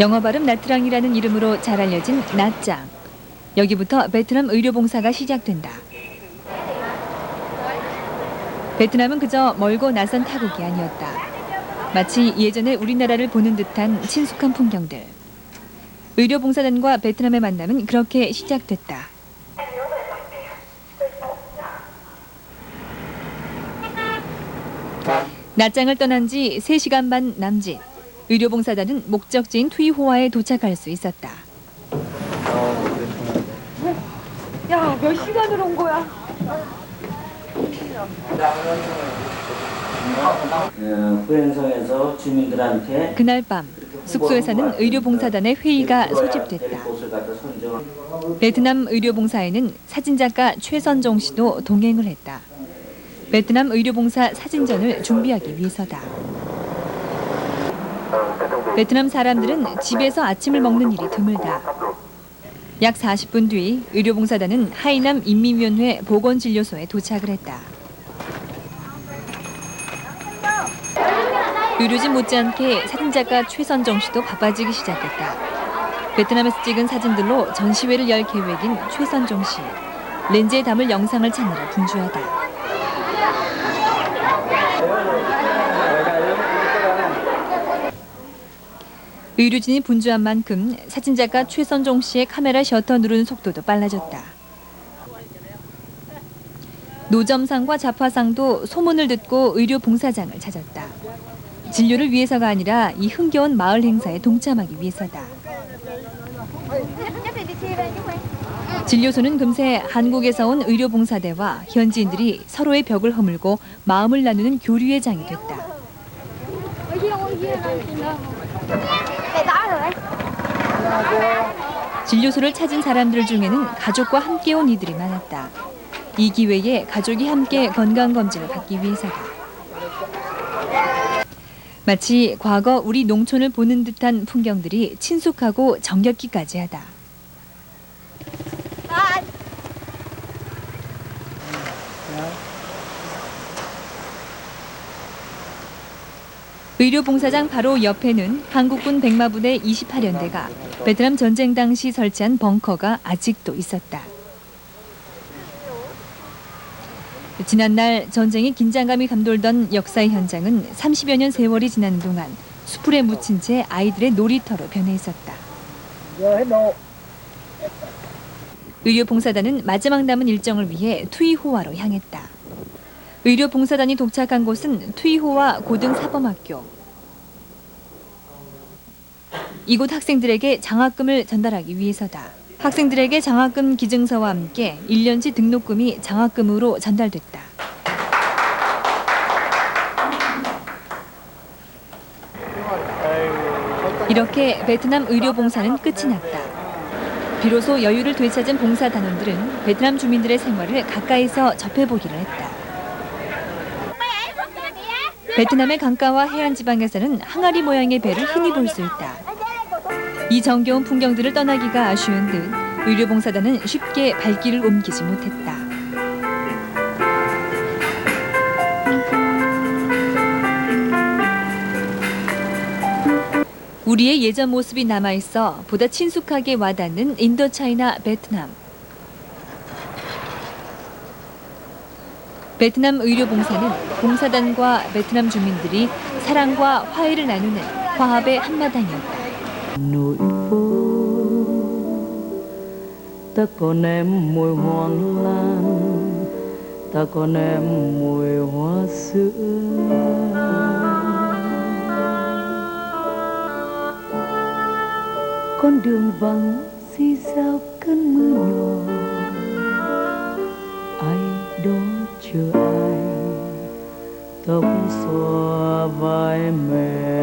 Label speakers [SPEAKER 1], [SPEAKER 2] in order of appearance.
[SPEAKER 1] 영어 발음 나트랑이라는 이름으로 잘 알려진 나짱. 여기부터 베트남 의료봉사가 시작된다. 베트남은 그저 멀고 낯선 타국이 아니었다. 마치 예전에 우리나라를 보는 듯한 친숙한 풍경들. 의료봉사단과 베트남의 만남은 그렇게 시작됐다. 낮장을 떠난 지 3시간 반 남짓. 의료봉사단은 목적지인 투이호화에 도착할 수 있었다.
[SPEAKER 2] 야, 몇 시간을 온 거야?
[SPEAKER 3] 어, 후행성에서 주민들한테
[SPEAKER 1] 그날 밤 숙소에서는 의료봉사단의 회의가 소집됐다. 베트남 의료봉사에는 사진작가 최선종 씨도 동행을 했다. 베트남 의료봉사 사진전을 준비하기 위해서다. 베트남 사람들은 집에서 아침을 먹는 일이 드물다. 약 40분 뒤 의료봉사단은 하이남 인민위원회 보건진료소에 도착을 했다. 의료진 못지않게 사진작가 최선정 씨도 바빠지기 시작했다. 베트남에서 찍은 사진들로 전시회를 열 계획인 최선종 씨. 렌즈에 담을 영상을 찾느라 분주하다. 의료진이 분주한 만큼 사진작가 최선종 씨의 카메라 셔터 누르는 속도도 빨라졌다. 노점상과 자파상도 소문을 듣고 의료 봉사장을 찾았다. 진료를 위해서가 아니라 이 흥겨운 마을 행사에 동참하기 위해서다. 진료소는 금세 한국에서 온 의료봉사대와 현지인들이 서로의 벽을 허물고 마음을 나누는 교류의 장이 됐다. 진료소를 찾은 사람들 중에는 가족과 함께 온 이들이 많았다. 이 기회에 가족이 함께 건강검진을 받기 위해서다. 마치 과거 우리 농촌을 보는 듯한 풍경들이 친숙하고 정겹기까지 하다. 의료봉사장 바로 옆에는 한국군 백마부대 28연대가 베트남 전쟁 당시 설치한 벙커가 아직도 있었다. 지난날 전쟁의 긴장감이 감돌던 역사의 현장은 30여 년 세월이 지난 동안 수풀에 묻힌 채 아이들의 놀이터로 변해 있었다. 의료봉사단은 마지막 남은 일정을 위해 투이호화로 향했다. 의료봉사단이 도착한 곳은 투이호화 고등사범학교. 이곳 학생들에게 장학금을 전달하기 위해서다. 학생들에게 장학금 기증서와 함께 1년치 등록금이 장학금으로 전달됐다. 이렇게 베트남 의료봉사는 끝이 났다. 비로소 여유를 되찾은 봉사 단원들은 베트남 주민들의 생활을 가까이서 접해보기로 했다. 베트남의 강가와 해안 지방에서는 항아리 모양의 배를 흔히 볼 수 있다. 이 정겨운 풍경들을 떠나기가 아쉬운 듯 의료봉사단은 쉽게 발길을 옮기지 못했다. 우리의 예전 모습이 남아있어 보다 친숙하게 와닿는 인도차이나 베트남. 베트남 의료봉사는 봉사단과 베트남 주민들이 사랑과 화해를 나누는 화합의 한마당이었다.
[SPEAKER 4] sữa con đường vắng xi sao cơn mưa nhỏ chưa ai. Tóc xòa vai mềm.